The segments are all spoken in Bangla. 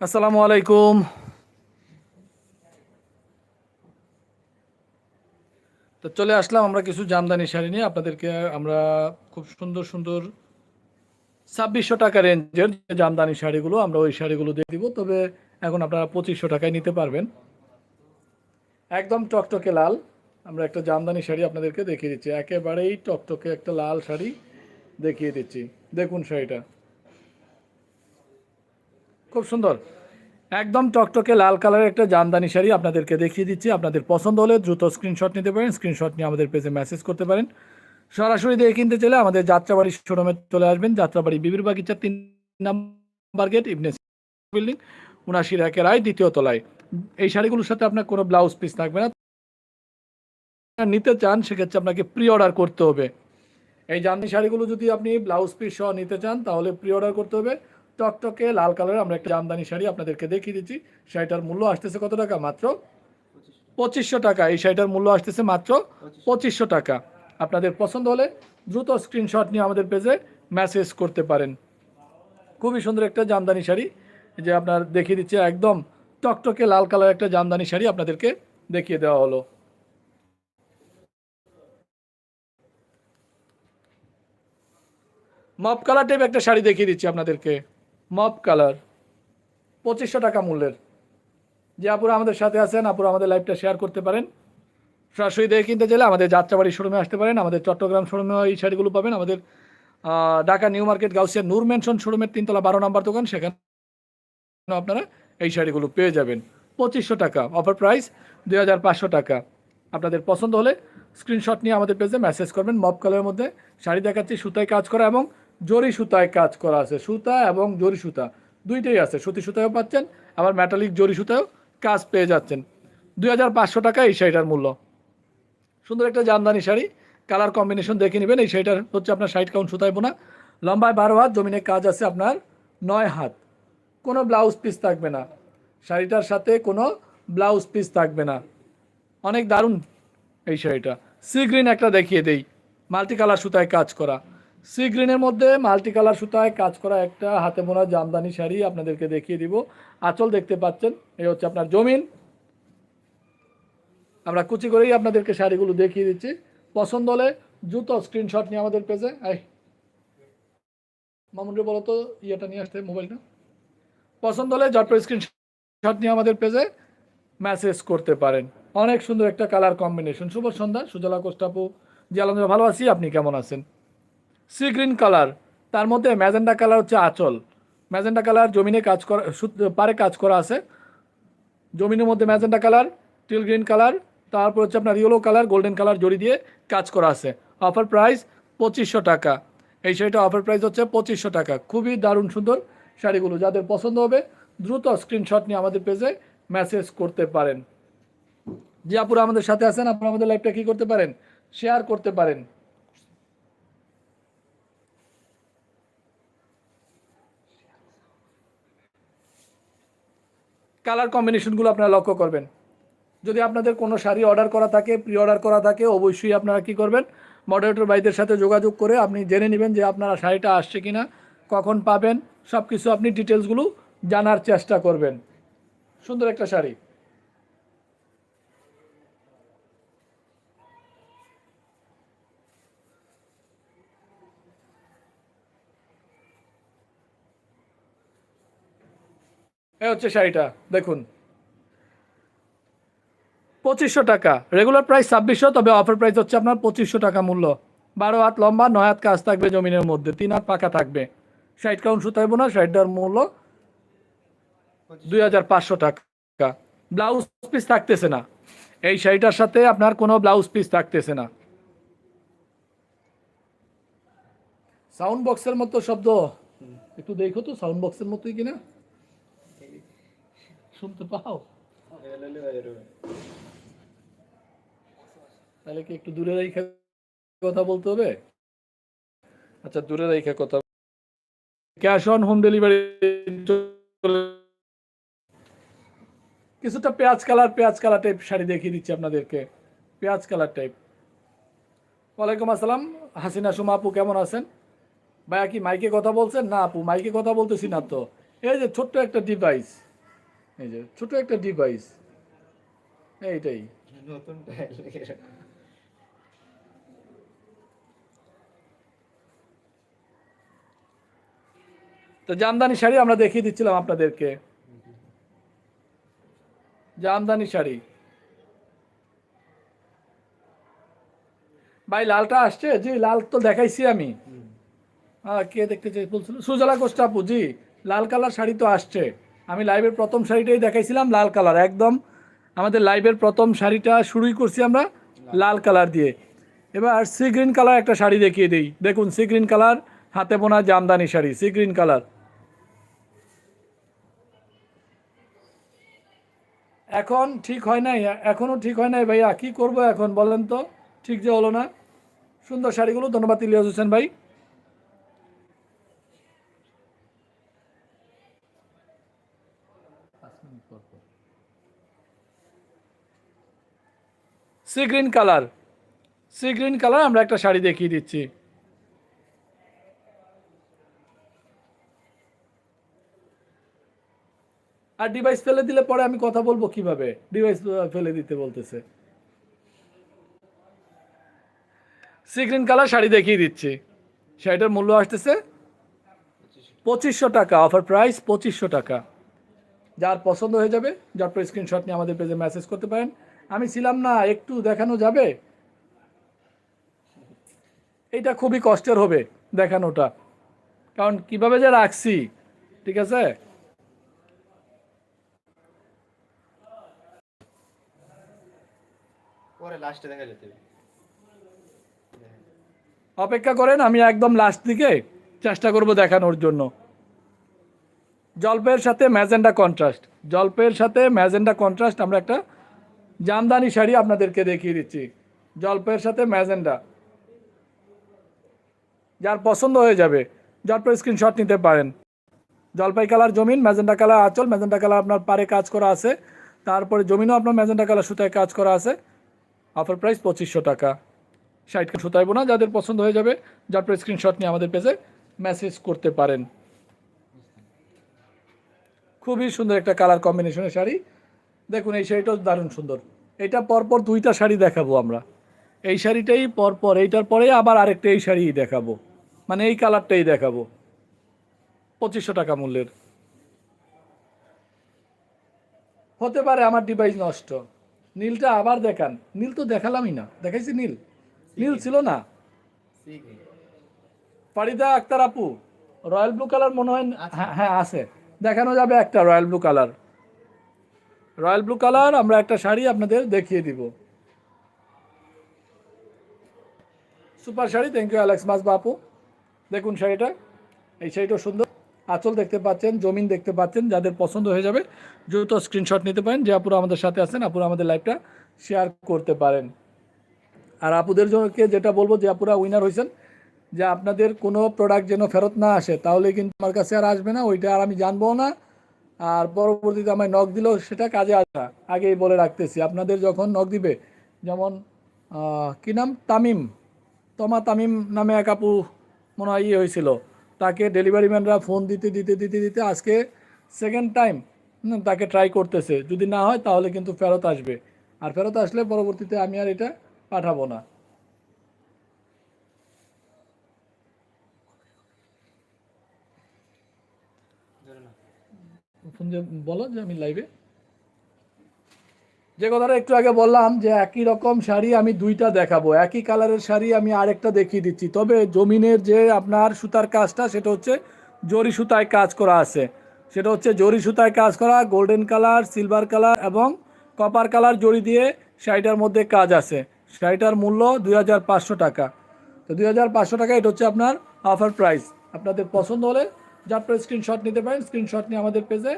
আসসালামু আলাইকুম। তো চলে আসলাম আমরা কিছু জামদানি শাড়ি নিয়ে। আপনাদেরকে আমরা খুব সুন্দর সুন্দর ছাব্বিশশো টাকা রেঞ্জের জামদানি শাড়িগুলো, আমরা ওই শাড়িগুলো দিয়ে দিব। তবে এখন আপনারা পঁচিশশো টাকায় নিতে পারবেন। একদম টকটকে লাল। আমরা একটা জামদানি শাড়ি আপনাদেরকে দেখিয়ে দিচ্ছি। একেবারেই টকটকে একটা লাল শাড়ি দেখিয়ে দিচ্ছি। দেখুন শাড়িটা। খুব সুন্দর। একদম টকটকে লাল কালারের একটা জামদানি শাড়ি আপনাদেরকে দেখিয়ে দিচ্ছি। আপনাদের পছন্দ হলে দ্রুত স্ক্রিনশট নিতে পারেন স্ক্রিনশট নিয়ে আমাদের পেজে মেসেজ করতে পারেন। সরাসরি দেখে কিনতে চাইলে আমাদের যাত্রাবাড়ি শোরুমে চলে আসবেন। যাত্রাবাড়ি বিবির বাগিচা তিন নাম্বার গেট ইবনে বিল্ডিং উনাশির একের আয় দ্বিতীয় তলায়। এই শাড়িগুলোর সাথে আপনার কোনো ব্লাউজ পিস থাকবে না। নিতে চান, সেক্ষেত্রে আপনাকে প্রি অর্ডার করতে হবে। এই জামদানি শাড়িগুলো যদি আপনি ব্লাউজ পিস সহ নিতে চান, তাহলে প্রি অর্ডার করতে হবে। টকটকে লাল কালারের আমরা একটা জামদানি শাড়ি আপনাদেরকে দেখিয়ে দিচ্ছি। শাড়িটার মূল্য আসতেছে কত টাকা? মাত্র পঁচিশশো টাকা। এই শাড়িটার মূল্য আসতেছে মাত্র পঁচিশশো টাকা। আপনাদের পছন্দ হলে দ্রুত স্ক্রিনশট নিয়ে আমাদের পেজে মেসেজ করতে পারেন। খুবই সুন্দর একটা জামদানি শাড়ি। যে আপনার দেখিয়ে দিচ্ছে, একদম টকটকে লাল কালার একটা জামদানি শাড়ি আপনাদেরকে দেখিয়ে দেওয়া হলো। মপ কালার টাইপ একটা শাড়ি দেখিয়ে দিচ্ছি আপনাদেরকে। মপ কালার, পঁচিশশো টাকা মূল্যের। যে আপুরা আমাদের সাথে আছেন, আপুরা আমাদের লাইভটা শেয়ার করতে পারেন। সরাসরি দেখে কিনতে চাইলে আমাদের যাত্রাবাড়ি শোরুমে আসতে পারেন। আমাদের চট্টগ্রাম শোরুমে এই শাড়িগুলো পাবেন। আমাদের Dhaka, New Market, Gausia, Noor mansion শোরুমের তিনতলা বারো নম্বর দোকান, সেখানে আপনারা এই শাড়িগুলো পেয়ে যাবেন। পঁচিশশো টাকা অফার প্রাইস দুই হাজার পাঁচশো টাকা। আপনাদের পছন্দ হলে স্ক্রিনশট নিয়ে আমাদের পেজে মেসেজ করবেন। মপ কালারের মধ্যে শাড়ি দেখাচ্ছি, সুতায় কাজ করা এবং জরি সুতায় কাজ করা আছে। সুতা এবং জরি সুতা, দুইটাই আছে। সুতি সুতায়ও পাচ্ছেন, আবার মেটালিক জরি সুতায়ও কাজ পেয়ে যাচ্ছেন। দুই হাজার পাঁচশো টাকা এই শাড়িটার মূল্য। সুন্দর একটা জামদানি শাড়ি। কালার কম্বিনেশন দেখে নেবেন, এই শাড়িটার হচ্ছে আপনার সাইড কাউন্ট সুতায় বোনা। লম্বায় বারো হাত, জমিনে কাজ আছে আপনার নয় হাত। কোনো ব্লাউজ পিস থাকবে না। শাড়িটার সাথে কোনো ব্লাউজ পিস থাকবে না। অনেক দারুণ এই শাড়িটা। সি গ্রিন একটা দেখিয়ে দেই। মাল্টি কালার সুতায় কাজ করা। সি গ্রিনের মধ্যে মাল্টি কালার সুতায় কাজ করা একটা হাতে বোনা জামদানি শাড়ি আপনাদেরকে দেখিয়ে দিব। আঁচল দেখতে পাচ্ছেন এই হচ্ছে আপনার জমিন। আমরা কুচি করেই আপনাদেরকে শাড়িগুলো দেখিয়ে দিচ্ছি। পছন্দ হলে জুতো স্ক্রিনশট নিয়ে আমাদের পেজে, এই। মামুনরে বলো তো, ইয়েটা নিয়ে আসতে, মোবাইলটা। পছন্দ হলে জটপট স্ক্রিনশট নিয়ে আমাদের পেজে মেসেজ করতে পারেন। অনেক সুন্দর একটা কালার কম্বিনেশন শুভ সন্ধ্যা, সুজলা কোষ্টাপু জি ভালো আছি? আপনি কেমন আছেন? সি গ্রিন কালার তার মধ্যে ম্যাজেন্ডা কালার হচ্ছে আঁচল। ম্যাজেন্ডা কালার জমিনে কাজ করা পারে কাজ করা আছে। জমিনের মধ্যে magenta colour teal green colour তারপর হচ্ছে আপনার ইয়েলো কালার গোল্ডেন কালার জড়ি দিয়ে কাজ করা আছে। অফার প্রাইস পঁচিশশো টাকা। এই শাড়িটা অফার প্রাইস হচ্ছে পঁচিশশো টাকা। খুবই দারুণ সুন্দর শাড়িগুলো। যাদের পছন্দ হবে, দ্রুত স্ক্রিনশট নিয়ে আমাদের পেজে মেসেজ করতে পারেন। যে আপুরা আমাদের সাথে আছেন। আপনারা আমাদের লাইভটা কী করতে পারেন? শেয়ার করতে পারেন। কালার কম্বিনেশনগুলো আপনারা লক্ষ্য করবেন। যদি আপনাদের কোনো শাড়ি অর্ডার করা থাকে প্রি অর্ডার করা থাকে, অবশ্যই আপনারা কি করবেন? মডারেটর ভাইদের সাথে যোগাযোগ করে আপনি জেনে নেবেন যে আপনারা শাড়িটা আসছে কি না কখন পাবেন সব কিছু আপনি ডিটেলসগুলো জানার চেষ্টা করবেন। সুন্দর একটা শাড়ি। এ হচ্ছে শাড়িটা, দেখুন। পঁচিশশো টাকা। রেগুলার প্রাইস ছাব্বিশশো, তবে অফার প্রাইস হচ্ছে আপনার পঁচিশশো টাকা মূল্য। বারো হাত লম্বা, নয় হাত কাজ থাকবে জমিনের মধ্যে, তিন হাত পাকা থাকবে। ষাট কাউন্ট সুতাইব না ষাটটার মূল্য দুই হাজার পাঁচশো টাকা। ব্লাউজ পিস থাকতেছে না। এই শাড়িটার সাথে আপনার কোনো ব্লাউজ পিস থাকতেছে না। সাউন্ড বক্সের মতো শব্দ। একটু দেখো তো সাউন্ড বক্সের মতোই কিনা? শুনতে পাও? তাহলে কি একটু দূরে রেখে কথা বলতে হবে? আচ্ছা দূরে রেখে কথা ক্যাশ অন হোম ডেলিভারি কিছুটা পেঁয়াজ কালার পেঁয়াজ কালার টাইপ শাড়ি দেখিয়ে দিচ্ছি আপনাদেরকে। পেঁয়াজ কালার টাইপ ওয়ালাইকুম আসসালাম। হাসিনা, সুমা আপু কেমন আছেন? ভাইয়া কি মাইকে কথা বলছেন? না আপু, মাইকে কথা বলতেছি না তো। এই যে ছোট্ট একটা ডিভাইস এই যে ছোট একটা ডিভাইস এইটাই। নতুন তো জামদানি শাড়ি আমরা দেখিয়ে দিচ্ছিলাম আপনাদেরকে। জামদানি শাড়ি। ভাই লালটা আসছে? জি লাল তো দেখাইছি আমি। হ্যাঁ কে দেখতে চাই? বলছিল সুজলা কোষ্টা আপু জি লাল কালার শাড়ি তো আসছে। আমি লাইভের প্রথম শাড়িটাই দেখাইছিলাম, লাল কালার একদম। আমাদের লাইভের প্রথম শাড়িটা শুরুই করছি আমরা লাল কালার দিয়ে। এবার সি গ্রিন কালার একটা শাড়ি দেখিয়ে দিই। দেখুন সি গ্রিন কালার হাতে বোনা Jamdani sari sea green colour এখন ঠিক হয় নাই এখনও ঠিক হয় নাই ভাইয়া, কি করব এখন বলেন তো? ঠিক যে হলো না। সুন্দর শাড়িগুলো, ধন্যবাদ ইলিয়াস হোসেন ভাই। Sea green colour. Sea green colour আমরা একটা শাড়ি দেখিয়ে দিচ্ছি। আর ডিভাইস ফেলে দিলে পরে আমি কথা বলব কীভাবে? ডিভাইস ফেলে দিতে বলতেছে। সি গ্রিন কালার শাড়ি দেখিয়ে দিচ্ছি। শাড়িটার মূল্য আসতেছে পঁচিশশো টাকা। অফার প্রাইস পঁচিশশো টাকা। যার পছন্দ হয়ে যাবে, যার স্ক্রিনশট নিয়ে আমাদের পেজে মেসেজ করতে পারেন। আমি ছিলাম না একটু দেখানো যাবে? এটা খুবই কষ্টের হবে দেখানোটা। কারণ কীভাবে যে রাখছি ঠিক আছে? অপেক্ষা করেন আমি একদম লাস্ট দিকে চেষ্টা করব দেখানোর জন্য। জলপের সাথে ম্যাজেন্ডা কন্ট্রাস্ট জলপের সাথে ম্যাজেন্ডা কন্ট্রাস্ট আমরা একটা জামদানি শাড়ি আপনাদেরকে দেখিয়ে দিচ্ছি। জলপাইয়ের সাথে ম্যাজেন্ডা। যার পছন্দ হয়ে যাবে, জলপের স্ক্রিনশট নিতে পারেন। জলপাই কালার জমিন, ম্যাজেন্ডা কালার আঁচল, ম্যাজেন্ডা কালার আপনার পারে কাজ করা আছে। তারপরে জমিনও আপনার ম্যাজেন্ডা কালার সুতায় কাজ করা আছে। অফার প্রাইস পঁচিশশো টাকা। ষাটকে সুতাইবো না, যাদের পছন্দ হয়ে যাবে পরে স্ক্রিনশট নিয়ে আমাদের পেজে মেসেজ করতে পারেন। খুবই সুন্দর একটা কালার কম্বিনেশনের শাড়ি। দেখুন এই শাড়িটাও দারুণ সুন্দর। এটা পরপর দুইটা শাড়ি দেখাবো আমরা। এই শাড়িটাই পরপর এইটার পরে আবার আরেকটা এই শাড়িই দেখাবো। মানে এই কালারটাই দেখাবো। পঁচিশশো টাকা মূল্যের। হতে পারে আমার ডিভাইস নষ্ট। নীলটা আবার দেখান। নীল তো দেখালামই না। দেখাইছি নীল? নীল ছিল না? ফারিদা আক্তার আপু রয়্যাল ব্লু কালার মনে হয় হ্যাঁ হ্যাঁ আছে। দেখানো যাবে একটা royal blue colour. Royal blue colour, আমরা একটা শাড়ি আপনাদের দেখিয়ে দিব। Super sari thank you Alex মাসবা বাপু দেখুন শাড়িটা, এই শাড়িটা সুন্দর। আঁচল দেখতে পাচ্ছেন, জমিন দেখতে পাচ্ছেন, যাদের পছন্দ হয়ে যাবে, দ্রুত স্ক্রিনশট নিতে পারেন, যে আপুরা আমাদের সাথে আছেন, আপুরা আমাদের লাইভটা শেয়ার করতে পারেন। আর আপুদের জন্যকে যেটা বলব, যে আপুরা উইনার হয়েছেন যে আপনাদের কোনো প্রোডাক্ট যেন ফেরত না আসে, তাহলে কিন্তু আমার কাছে আর আসবে না, ওইটা আর আমি জানব না। আর পরবর্তীতে আমায় নখ দিলেও সেটা কাজে আসে। আগেই বলে রাখতেছি, আপনাদের যখন নখ দিবে, যেমন কি নাম? তামিম। তমা তামিম নামে এক আপু মনে হয় ইয়ে হয়েছিল। তাকে ডেলিভারি ম্যানরা ফোন দিতে দিতে দিতে দিতে আজকে সেকেন্ড টাইম তাকে ট্রাই করতেছে। যদি না হয়, তাহলে কিন্তু ফেরত আসবে। আর ফেরত আসলে পরবর্তীতে আমি আর এটা পাঠাবো না। ফোন যে বলো যে আমি লাইভে যে কথাটা একটু আগে বললাম যে একই রকম শাড়ি আমি দুইটা দেখাবো। একই কালারের শাড়ি আমি আরেকটা দেখিয়ে দিচ্ছি। তবে জমিনের যে আপনার সুতার কাজটা, সেটা হচ্ছে জরি সুতায় কাজ করা আছে। সেটা হচ্ছে জরি সুতায় কাজ করা গোল্ডেন কালার সিলভার কালার এবং কপার কালার জরি দিয়ে শাড়িটার মধ্যে কাজ আছে। শাড়িটার মূল্য দুই হাজার পাঁচশো টাকা। তো দুই হাজার পাঁচশো টাকা, এটা হচ্ছে আপনার অফার প্রাইস আপনাদের পছন্দ হলে যার স্ক্রিনশট নিতে পারেন স্ক্রিনশট নিয়ে আমাদের পেজে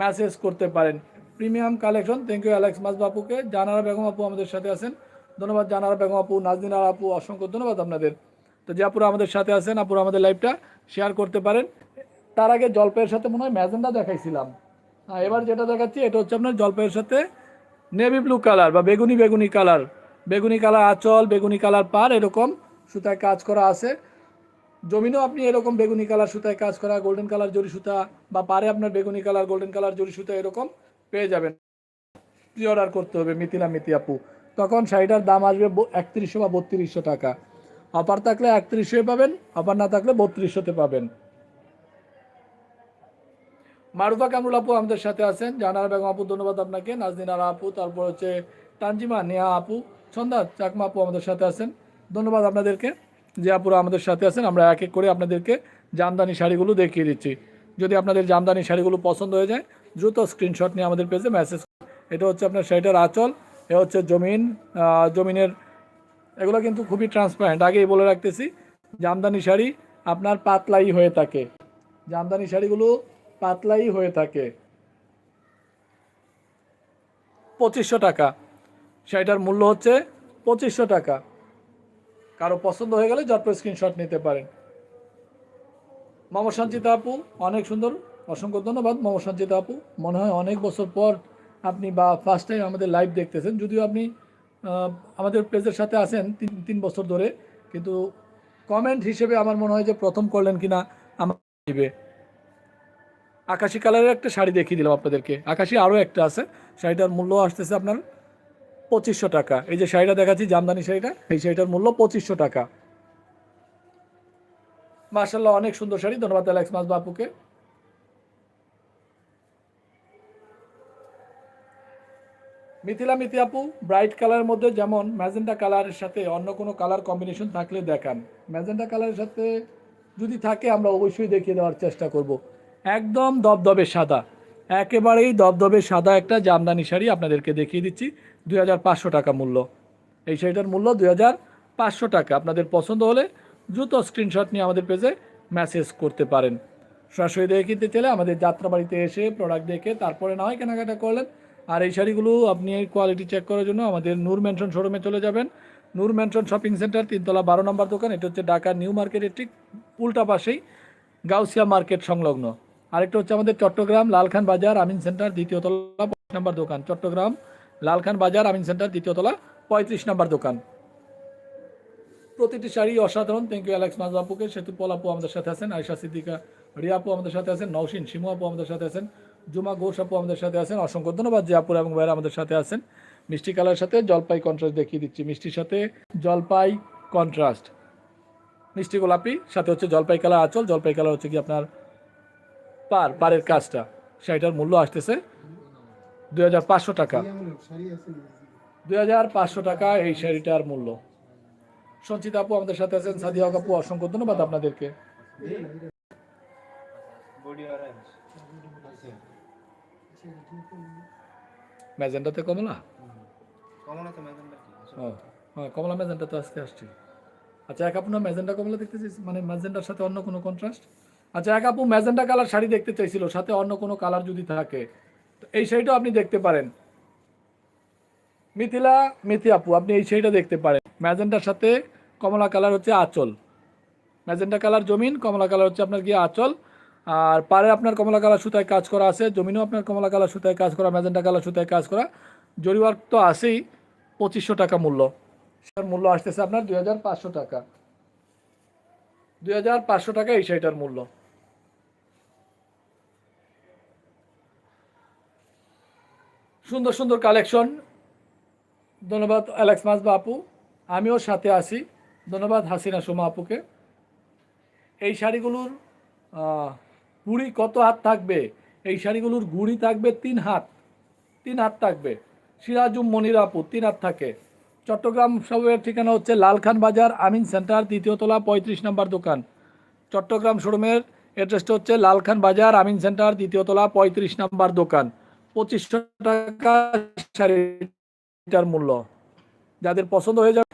মেসেজ করতে পারেন। Premium collection thank you Alex মাস বাপুকে জানারা বেগম আপু আমাদের সাথে আছেন। ধন্যবাদ জানারা বেগম আপু নাজদিন আর আপু, অসংখ্য ধন্যবাদ আপনাদের। তো যে আপুরা আমাদের সাথে আছেন, আপুরা আমাদের লাইভটা শেয়ার করতে পারেন। তার আগে জলপাইয়ের সাথে মনে হয় ম্যাজেন্ডা দেখাইছিলাম। হ্যাঁ এবার যেটা দেখাচ্ছি, এটা হচ্ছে আপনার জলপাইয়ের সাথে নেভি ব্লু কালার বা বেগুনি বেগুনি কালার বেগুনি কালার আঁচল, বেগুনি কালার পার, এরকম সুতায় কাজ করা আছে। জমিনও আপনি এরকম বেগুনি কালার সুতায় কাজ করা গোল্ডেন কালার জরি সুতা বা পারে আপনার বেগুনি কালার গোল্ডেন কালার জরি সুতা এরকম পেয়ে যাবেন। প্রি অর্ডার করতে হবে, মিথিলা মিতি আপু। তখন শাড়িটার দাম আসবে একত্রিশশো বা বত্রিশশো টাকা। অফার থাকলে একত্রিশশো পাবেন অফার না থাকলে বত্রিশশোতে পাবেন। মারুফা কামরুল আপু আমাদের সাথে আছেন। জানার বেগম আপু, ধন্যবাদ আপনাকে। নাজদিন আরা আপু, তারপর হচ্ছে তানজিমা নেহা আপু, সন্ধ্যা চাকমা আপু আমাদের সাথে আছেন। ধন্যবাদ আপনাদেরকে। যে আপুরা আমাদের সাথে আছেন, আমরা এক এক করে আপনাদেরকে জামদানি শাড়িগুলো দেখিয়ে দিচ্ছি। যদি আপনাদের জামদানি শাড়িগুলো পছন্দ হয়ে যায়, দ্রুত স্ক্রিনশট নিয়ে আমাদের পেজে মেসেজ এটা হচ্ছে আপনার শাড়িটার আঁচল, এ হচ্ছে জমিন জমিনের, এগুলো কিন্তু খুবই ট্রান্সপারেন্ট আগেই বলে রাখতেছি, জামদানি শাড়ি আপনার পাতলাই হয়ে থাকে। জামদানি শাড়িগুলো পাতলাই হয়ে থাকে। পঁচিশশো টাকা। শাড়িটার মূল্য হচ্ছে পঁচিশশো টাকা। কারও পছন্দ হয়ে গেলে জটপট স্ক্রিনশট নিতে পারেন। মম আপু, অনেক সুন্দর। অসংখ্য ধন্যবাদ মম আপু। মনে হয় অনেক বছর পর আপনি বা ফার্স্ট টাইম আমাদের লাইভ দেখতেছেন। যদিও আপনি আমাদের পেজের সাথে আছেন তিন তিন বছর ধরে, কিন্তু কমেন্ট হিসেবে আমার মনে হয় যে প্রথম করলেন কিনা আমার দিবে আকাশি কালারের একটা শাড়ি দেখিয়ে দিলাম আপনাদেরকে। আকাশি আরও একটা আছে। শাড়িটার মূল্য আসতেছে আপনার পঁচিশশো টাকা। এই যে শাড়িটা দেখাচ্ছি, জামদানি শাড়িটা, এই শাড়িটার মূল্য পঁচিশশো টাকা। মার্শাল্লাহ অনেক সুন্দর শাড়ি। ধন্যবাদ অ্যালেক্স মাস বাপুকে। মিথিলা মিথি আপু, ব্রাইট কালারের মধ্যে যেমন ম্যাজেন্টা কালারের সাথে অন্য কোনো কালার কম্বিনেশন থাকলে দেখান। ম্যাজেন্টা কালারের সাথে যদি থাকে, আমরা অবশ্যই দেখিয়ে দেওয়ার চেষ্টা করব। একদম দবদবে সাদা। একেবারেই দবদবে সাদা একটা জামদানি শাড়ি আপনাদেরকে দেখিয়ে দিচ্ছি। দুই হাজার পাঁচশো টাকা মূল্য। এই শাড়িটার মূল্য দুই টাকা। আপনাদের পছন্দ হলে দ্রুত স্ক্রিনশট নিয়ে আমাদের পেজে মেসেজ করতে পারেন। সরাসরি দেখে কিনতে চাইলে আমাদের যাত্রাবাড়িতে এসে প্রোডাক্ট দেখে তারপরে না হয় কেনাকাটা করলেন। আর এই শাড়িগুলো আপনি কোয়ালিটি চেক করার জন্য আমাদের নূর ম্যানশন শোরুমে চলে যাবেন। নূর ম্যানশন শপিং সেন্টার তিনতলা বারো নম্বর দোকান। এটা হচ্ছে ঢাকা নিউ মার্কেটের ঠিক উল্টা পাশেই গাউসিয়া মার্কেট সংলগ্ন। আরেকটা হচ্ছে আমাদের চট্টগ্রাম লালখান বাজার আমিন সেন্টার দ্বিতীয় তলা নম্বর দোকান। চট্টগ্রাম লালখান বাজার আমিন সেন্টার দ্বিতীয় তলা, পঁয়ত্রিশ নম্বর দোকান। প্রতিটি শাড়ি অসাধারণ। থ্যাংক ইউ অ্যালেক্স মাজু আপুকে। সেতু পল আপু আমাদের সাথে আছেন আয়সা সিদ্দিকা, রিয়া আপু আমাদের সাথে আছেন নৌসিন শিমু আপু আমাদের সাথে আছেন, জুমা ঘোষ আপু আমাদের সাথে আছেন, অসংখ্য ধন্যবাদ যে এবং ভাইয়েরা আমাদের সাথে আছেন। মিষ্টি কালারের সাথে জলপাই কন্ট্রাস্ট দেখিয়ে দিচ্ছি। মিষ্টির সাথে জলপাই কন্ট্রাস্ট মিষ্টি গোলাপি, সাথে হচ্ছে জলপাই কালার আঁচল। জলপাই কালার হচ্ছে কি আপনার পার, পারের কাজটা। শাড়িটার মূল্য আসতেছে দুই হাজার পাঁচশো টাকা। দুই হাজার পাঁচশো টাকা এই শাড়িটার মূল্য। সঞ্চিতা আপু আমাদের সাথে আছেন। সাদিয়া আপু অসংখ্য ধন্যবাদ আপনাদেরকে। ম্যাজেন্টাতে কমলা? ও হ্যাঁ কমলা ম্যাজেন্টা তো আজকে আসছে। আচ্ছা এক আপু না ম্যাজেন্টা কমলা দেখতেছিস মানে ম্যাজেন্টার সাথে অন্য কোনো কন্ট্রাস্ট আচ্ছা এক আপু ম্যাজেন্টা কালার শাড়ি দেখতে চাইছিল সাথে অন্য কোনো কালার যদি থাকে এই শাড়িটাও আপনি দেখতে পারেন। মিথিলা মিথি আপু আপনি এই শাড়িটা দেখতে পারেন। ম্যাজেন্টার সাথে কমলা কালার হচ্ছে আঁচল। ম্যাজেন্টা কালার জমিন, কমলা কালার হচ্ছে আপনার গিয়ে আঁচল। আর পারে আপনার কমলা কালার সুতায় কাজ করা আছে, জমিনও আপনার কমলা কালার সুতায় কাজ করা, ম্যাজেন্টা কালার সুতায় কাজ করা। জরি ওয়ার্ক তো আছেই, পঁচিশশো টাকা মূল্য। সেটার মূল্য আসতেছে আপনার দুই হাজার পাঁচশো টাকা। দুই হাজার পাঁচশো টাকা এই শাড়িটার মূল্য। সুন্দর সুন্দর কালেকশন। ধন্যবাদ, অ্যালেক্স মাস আপু। আমিও সাথে আছি। ধন্যবাদ, হাসিনা সোমা আপুকে। এই শাড়িগুলোর গুড়ি কত হাত থাকবে? এই শাড়িগুলোর গুড়ি থাকবে তিন হাত। তিন হাত থাকবে। সিরাজুম মনির আপু, তিন হাত থাকে। চট্টগ্রাম শহরের ঠিকানা হচ্ছে লালখান বাজার, আমিন সেন্টার, দ্বিতীয় তলা, পঁয়ত্রিশ নম্বর দোকান। চট্টগ্রাম শোরুমের অ্যাড্রেসটা হচ্ছে লালখান বাজার, আমিন সেন্টার, দ্বিতীয় তলা, পঁয়ত্রিশ নম্বর দোকান। পঁচিশশো টাকা শাড়িটার মূল্য। যাদের পছন্দ হয়ে যাবে